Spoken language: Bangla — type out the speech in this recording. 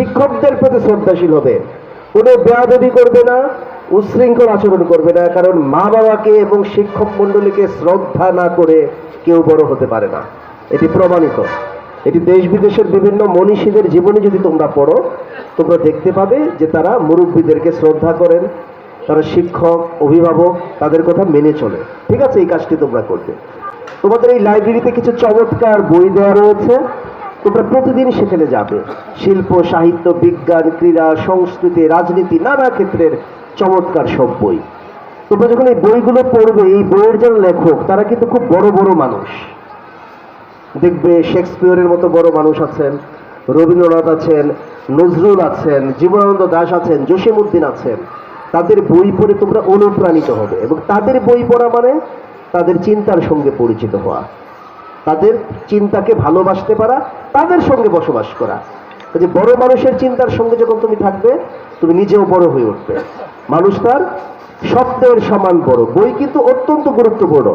শিক্ষকদের প্রতি শ্রদ্ধাশীল হবে। কোনো বেয়াদবি করবে না, উশৃঙ্খল আচরণ করবে না, কারণ মা বাবাকে এবং শিক্ষক মণ্ডলীকে শ্রদ্ধা না করে কেউ বড় হতে পারে না। এটি প্রমাণিত। এটি দেশ বিদেশের বিভিন্ন মনীষীদের জীবনে যদি তোমরা পড়ো, তোমরা দেখতে পাবে যে তারা মুরব্বীদেরকে শ্রদ্ধা করেন, তারা শিক্ষক, অভিভাবক, তাদের কথা মেনে চলে। ঠিক আছে, এই কাজটি তোমরা করবে। তোমাদের এই লাইব্রেরিতে কিছু চমৎকার বই দেওয়া রয়েছে। তোমরা প্রতিদিন সেখানে যাবে। শিল্প, সাহিত্য, বিজ্ঞান, ক্রীড়া, সংস্কৃতি, রাজনীতি, নানা ক্ষেত্রের চমৎকার সব বই। তোমরা যখন এই বইগুলো পড়বে, এই বইয়ের যারা লেখক, তারা কিন্তু খুব বড় বড় মানুষ। দেখবে শেক্সপিয়রের মতো বড় মানুষ আছেন, রবীন্দ্রনাথ আছেন, নজরুল আছেন, জীবনানন্দ দাস আছেন, জসিমউদ্দিন আছেন। তাদের বই পড়ে তোমরা অনুপ্রাণিত হবে এবং তাদের বই পড়া মানে তাদের চিন্তার সঙ্গে পরিচিত হওয়া। তাদের চিন্তাকে ভালোবাসতে পারা, তাদের সঙ্গে বসবাস করা। যে বড় মানুষের চিন্তার সঙ্গে যখন তুমি থাকবে, তুমি নিজেও বড় হয়ে উঠবে। মানুষ তার স্বপ্নের সমান বড়। বই কিন্তু অত্যন্ত গুরুত্বপূর্ণ।